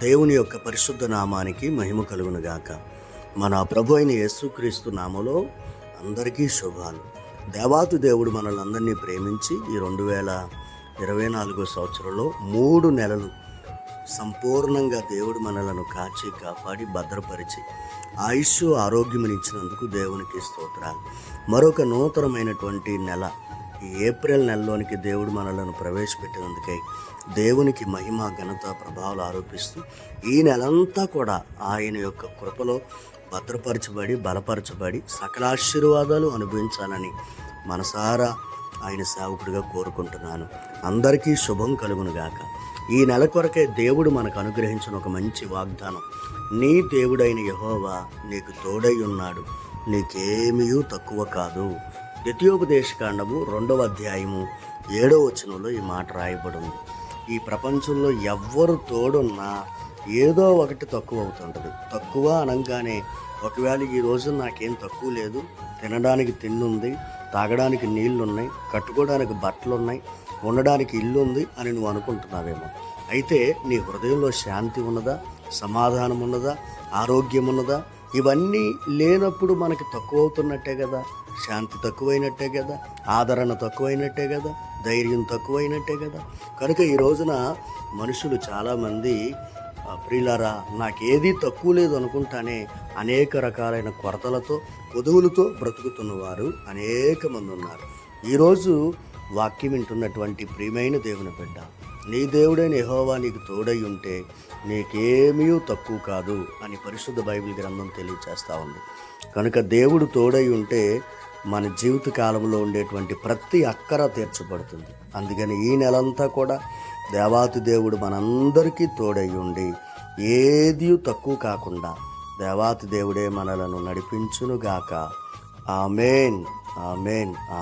దేవుని యొక్క పరిశుద్ధ నామానికి మహిమ కలుగును గాక మన ప్రభు అయిన యేసుక్రీస్తు నామలో అందరికీ శుభాలు. దేవాతు దేవుడు మనల్ని అందరినీ ప్రేమించి ఈ రెండు వేల ఇరవై నాలుగో సంవత్సరంలో మూడు నెలలు సంపూర్ణంగా దేవుడు మనలను కాచి కాపాడి భద్రపరిచి ఆయుష్ ఆరోగ్యమునిచ్చినందుకు దేవునికి స్తోత్రాలు. మరొక నూతనమైనటువంటి నెల ఏప్రిల్ నెలలోనికి దేవుడు మనలను ప్రవేశపెట్టినందుకై దేవునికి మహిమ ఘనత ప్రభావాలు ఆరోపిస్తూ ఈ నెలంతా కూడా ఆయన యొక్క కృపలో భద్రపరచబడి బలపరచబడి సకల ఆశీర్వాదాలు అనుభవించాలని మనసారా ఆయన సేవకుడిగా కోరుకుంటున్నాను. అందరికీ శుభం కలుగును గాక. ఈ నెల కొరకే దేవుడు మనకు అనుగ్రహించిన ఒక మంచి వాగ్దానం. నీ దేవుడైన యహోవా నీకు తోడై ఉన్నాడు. నీకేమీ తక్కువ కాదు. ద్వితీయోపదేశకాండము రెండవ అధ్యాయము ఏడవ వచనంలో ఈ మాట రాయబడింది ఈ ప్రపంచంలో ఎవ్వరు తోడున్నా ఏదో ఒకటి తక్కువ అవుతుంటుంది. తక్కువ అనగానే ఒకవేళ ఈ రోజు నాకేం తక్కువ లేదు తినడానికి తిండి ఉంది తాగడానికి నీళ్ళున్నాయి కట్టుకోవడానికి బట్టలున్నాయి ఉండడానికి ఇల్లు ఉంది అని నువ్వు అనుకుంటున్నావేమో. అయితే నీ హృదయంలో శాంతి ఉన్నదా సమాధానం ఉన్నదా ఆరోగ్యం ఉన్నదా ఇవన్నీ లేనప్పుడు మనకి తక్కువ అవుతున్నట్టే కదా శాంతి తక్కువైనట్టే కదా ఆదరణ తక్కువైనట్టే కదా ధైర్యం తక్కువైనట్టే కదా. కనుక ఈ రోజున మనుషులు చాలామంది ఆ, ప్రియులారా నాకేదీ తక్కువ లేదు అనుకుంటానే అనేక రకాలైన కొరతలతో కొదువులతో బ్రతుకుతున్న వారు అనేక మంది ఉన్నారు. ఈరోజు వాక్యం వింటున్నటువంటి ప్రియమైన దేవుని బిడ్డ నీ దేవుడైన యహోవా నీకు తోడై ఉంటే నీకేమీ తక్కువ కాదు అని పరిశుద్ధ బైబిల్ గ్రంథం తెలియచేస్తూ ఉంది. కనుక దేవుడు తోడై ఉంటే మన జీవిత కాలంలో ఉండేటువంటి ప్రతి అక్కర తీర్చబడుతుంది. అందుకని ఈ నెలంతా కూడా దేవాతి దేవుడు మనందరికీ తోడై ఉండి ఏది తక్కువ కాకుండా దేవాతి దేవుడే మనలను నడిపించునుగాక. ఆమెన్. ఆమెన్.